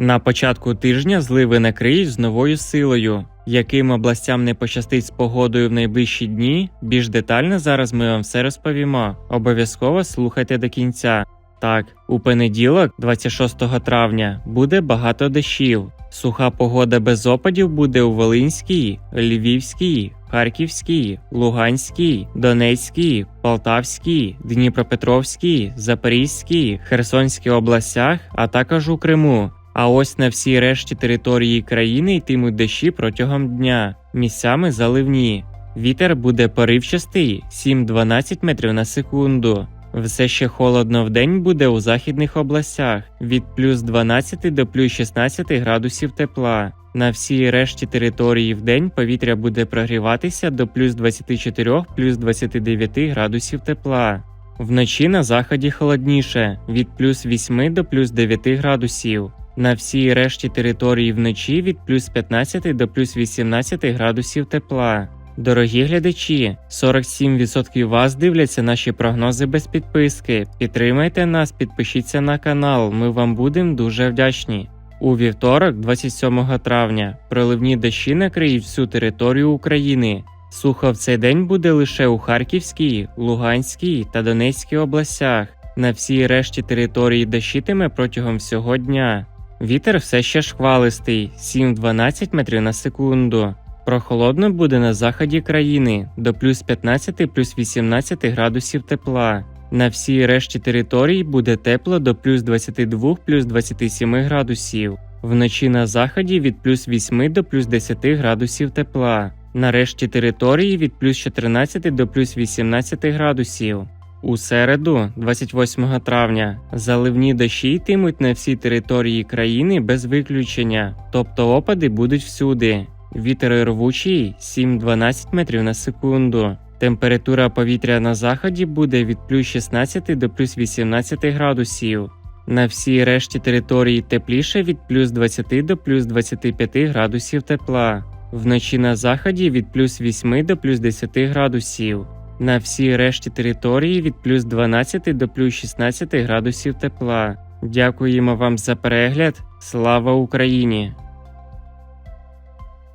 На початку тижня зливи накриють з новою силою. Яким областям не пощастить з погодою в найближчі дні, більш детально зараз ми вам все розповімо. Обов'язково слухайте до кінця. Так, у понеділок, 26 травня, буде багато дощів. Суха погода без опадів буде у Волинській, Львівській, Харківській, Луганській, Донецькій, Полтавській, Дніпропетровській, Запорізькій, Херсонській областях, а також у Криму. А ось на всій решті території країни йтимуть дощі протягом дня, місцями заливні. Вітер буде поривчастий 7-12 метрів на секунду. Все ще холодно вдень буде у західних областях від плюс 12 до плюс 16 градусів тепла. На всій решті території вдень повітря буде прогріватися до плюс 24 плюс 29 градусів тепла. Вночі на заході холодніше від плюс 8 до плюс 9 градусів. На всій решті території вночі від плюс 15 до плюс 18 градусів тепла. Дорогі глядачі, 47% вас дивляться наші прогнози без підписки. Підтримайте нас, підпишіться на канал, ми вам будемо дуже вдячні. У вівторок, 27 травня, проливні дощі накриють всю територію України. Сухо в цей день буде лише у Харківській, Луганській та Донецькій областях. На всій решті території дощитиме протягом всього дня. Вітер все ще шквалистий 7-12 метрів на секунду. Прохолодно буде на заході країни до плюс 15 плюс 18 градусів тепла. На всій решті територій буде тепло до плюс 22 плюс 27 градусів. Вночі на заході від плюс 8 до плюс 10 градусів тепла. На решті території від плюс 14 до плюс 18 градусів. У середу, 28 травня, заливні дощі йтимуть на всій території країни без виключення, тобто опади будуть всюди. Вітер рвучий 7-12 метрів на секунду. Температура повітря на заході буде від плюс 16 до плюс 18 градусів. На всій решті території тепліше від плюс 20 до плюс 25 градусів тепла. Вночі на заході від плюс 8 до плюс 10 градусів. На всій решті території від плюс 12 до плюс 16 градусів тепла. Дякуємо вам за перегляд. Слава Україні!